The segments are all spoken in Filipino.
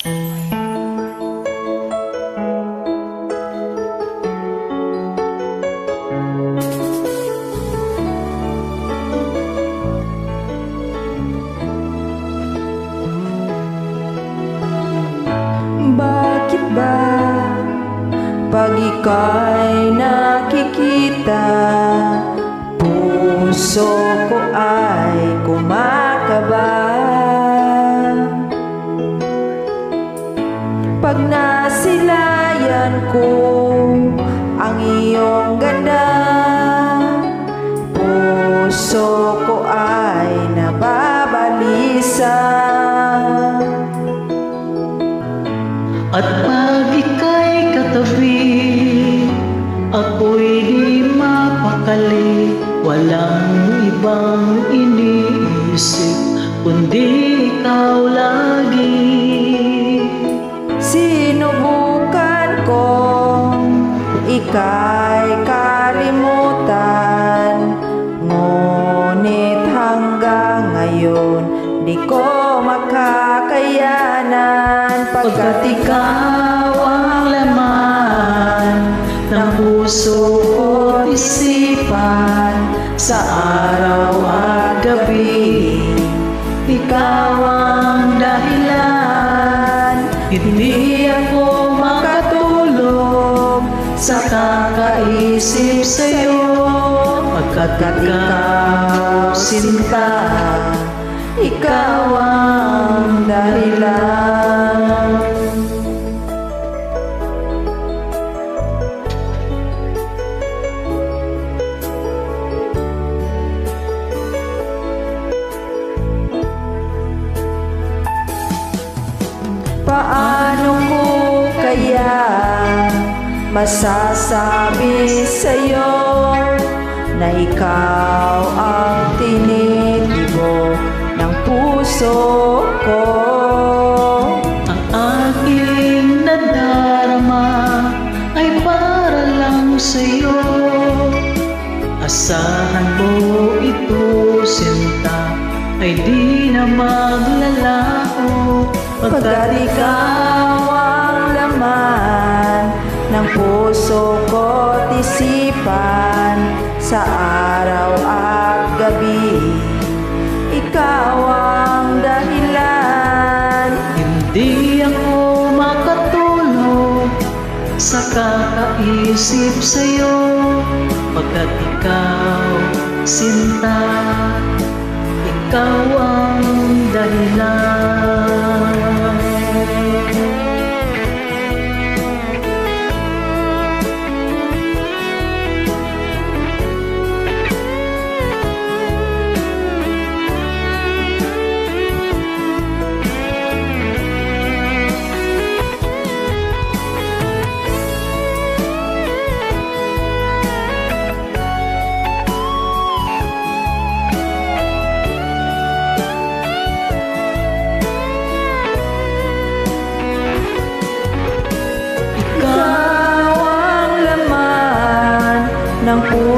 Bakit ba pag ika'y nakikita Puso ko ay Pag nasilayan ko ang iyong ganda Puso ko ay nababalisa. At pag ika'y katabi Ako'y di mapakali Walang ibang iniisip Kundi ikaw lagi ika'y kalimutan Ngunit hanggang ngayon di ko makakayanan. Pagkat ikaw ang laman Ng puso ko't isipan Sa kakaisip sa'yo Pagkat ikaw sinta Ikaw ang dahilan. Paano ko kaya masasabi sa'yo na ikaw ang tinitibo ng puso ko? Ang aking nadarama ay para lang sa'yo Asahan mo ito, sinta, ay di na maglalaho Pagkat ikaw puso ko't isipan sa araw at gabi. Ikaw ang dahilan. Hindi ako makatulog sa kakaisip sa'yo Pagkat ikaw, sinta, ikaw ang dahilan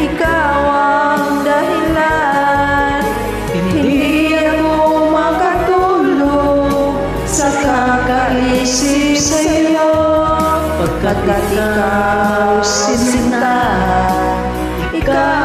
Ikaw ang dahilan. Hindi ako Sa kakaisip sa'yo. Pagkat ikaw sinta Ikaw